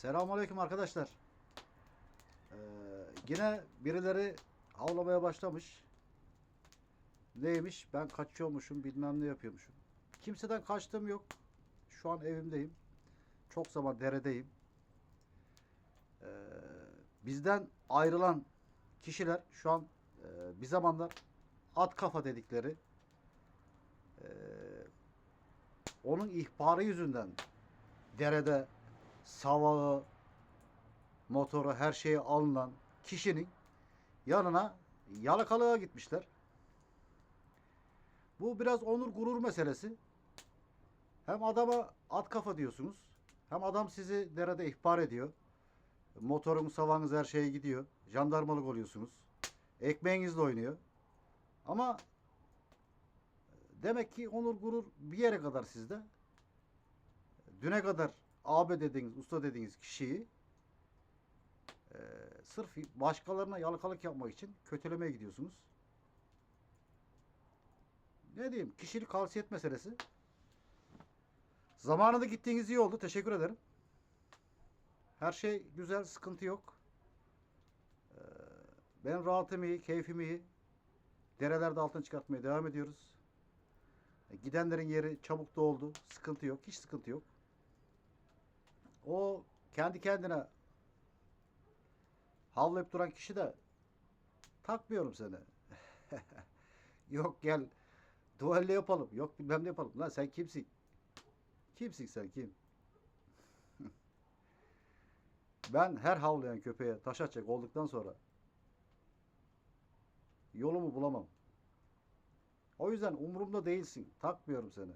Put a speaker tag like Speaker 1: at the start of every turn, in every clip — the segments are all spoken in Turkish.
Speaker 1: Selamünaleyküm arkadaşlar. Ee, yine birileri havlamaya başlamış. Neymiş? Ben kaçıyormuşum, bilmem ne yapıyormuşum. Kimseden kaçtığım yok. Şu an evimdeyim. Çok zaman deredeyim. Ee, bizden ayrılan kişiler şu an e, bir zamanlar at kafa dedikleri e, onun ihbarı yüzünden derede savağı, motoru, her şeyi alınan kişinin yanına yalakalığa gitmişler. Bu biraz onur gurur meselesi. Hem adama at kafa diyorsunuz. Hem adam sizi derede ihbar ediyor. Motorun, savağınız her şeye gidiyor. Jandarmalık oluyorsunuz. Ekmeğinizle oynuyor. Ama demek ki onur gurur bir yere kadar sizde. Düne kadar abi dediğiniz, usta dediğiniz kişiyi e, sırf başkalarına yalakalık yapmak için kötülemeye gidiyorsunuz. Ne diyeyim? Kişilik kalsiyet meselesi. Zamanında gittiğiniz iyi oldu. Teşekkür ederim. Her şey güzel, sıkıntı yok. Ee, benim rahatım iyi, keyfim iyi. Derelerde altın çıkartmaya devam ediyoruz. E, Gidenlerin yeri çabuk doldu. Sıkıntı yok. Hiç sıkıntı yok. O kendi kendine havlayıp duran kişi de takmıyorum seni. Yok gel dualle yapalım. Yok bilmem ne yapalım. Lan sen kimsin? Kimsin sen kim? ben her havlayan köpeğe taş atacak olduktan sonra yolumu bulamam. O yüzden umurumda değilsin. Takmıyorum seni.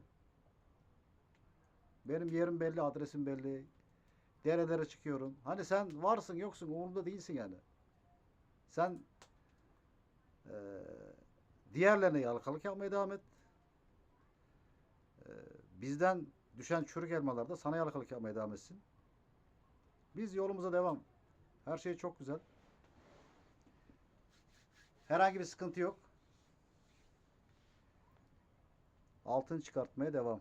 Speaker 1: Benim yerim belli, adresim belli. Derelere çıkıyorum. Hani sen varsın yoksun umurumda değilsin yani. Sen eee diğerlerine yalakalık yapmaya devam et. Eee, bizden düşen çürük elmalar da sana yalakalık yapmaya devam etsin. Biz yolumuza devam. Her şey çok güzel. Herhangi bir sıkıntı yok. Altın çıkartmaya devam.